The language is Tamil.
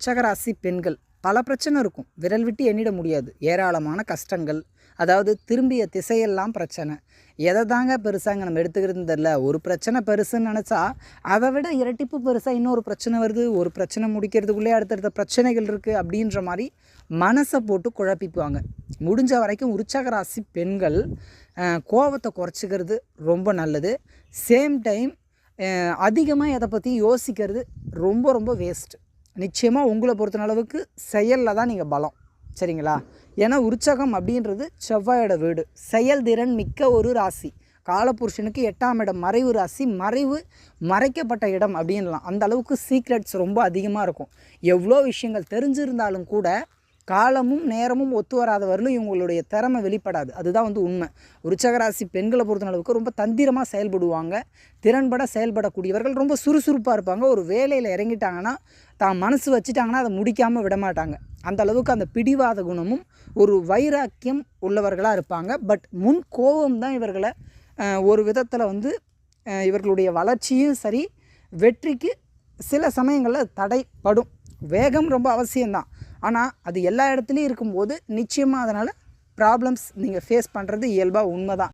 விருச்சகராசி பெண்கள் பல பிரச்சனை இருக்கும். விரல் விட்டு எண்ணிட முடியாது. ஏராளமான கஷ்டங்கள். அதாவது திரும்பிய திசையெல்லாம் பிரச்சனை. எதை தாங்க பெருசாங்க நம்ம எடுத்துக்கிறது தெரில ஒரு பிரச்சனை பெருசுன்னு நினச்சா அதை விட இரட்டிப்பு பெருசாக இன்னொரு பிரச்சனை வருது. ஒரு பிரச்சனை முடிக்கிறதுக்குள்ளே அடுத்தடுத்த பிரச்சனைகள் இருக்குது அப்படின்ற மாதிரி மனசை போட்டு குழப்பிக்குவாங்க. முடிஞ்ச வரைக்கும் உற்சாக ராசி பெண்கள் கோபத்தை கோவத்தை குறைச்சிக்கிறது ரொம்ப நல்லது. சேம் டைம் அதிகமாக எதை பற்றி யோசிக்கிறது ரொம்ப ரொம்ப வேஸ்ட்டு. நிச்சயமாக உங்களை பொறுத்த அளவுக்கு செயலில் தான் நீங்கள் பலம். சரிங்களா? ஏன்னா உற்சாகம் அப்படின்றது செவ்வாயோட வீடு. செயல்திறன் மிக்க ஒரு ராசி. காலபுருஷனுக்கு எட்டாம் இடம் மறைவு ராசி. மறைவு மறைக்கப்பட்ட இடம் அப்படின்லாம். அந்த அளவுக்கு சீக்ரெட்ஸ் ரொம்ப அதிகமாக இருக்கும். எவ்வளோ விஷயங்கள் தெரிஞ்சிருந்தாலும் கூட காலமும் நேரமும் ஒத்து வராத வரலும் இவங்களுடைய திறமை வெளிப்படாது. அதுதான் வந்து உண்மை. உற்சகராசி பெண்களை பொறுத்தளவுக்கு ரொம்ப தந்திரமாக செயல்படுவாங்க. திறன்பட செயல்படக்கூடியவர்கள் ரொம்ப சுறுசுறுப்பாக இருப்பாங்க. ஒரு வேலையில் இறங்கிட்டாங்கன்னா தான் மனசு வச்சுட்டாங்கன்னா அதை முடிக்காமல் விட மாட்டாங்க அந்த அளவுக்கு அந்த பிடிவாத குணமும் ஒரு வைராக்கியம் உள்ளவர்களாக இருப்பாங்க. பட் முன் கோபம் தான் இவர்களை ஒரு விதத்தில் வந்து இவர்களுடைய வளர்ச்சியும் சரி வெற்றிக்கு சில சமயங்களில் தடைப்படும். வேகம் ரொம்ப அவசியம்தான். ஆனால் அது எல்லா இடத்துலையும் இருக்கும்போது நிச்சயமாக அதனால் ப்ராப்ளம்ஸ் நீங்கள் ஃபேஸ் பண்ணுறது இயல்பாக உண்மை தான்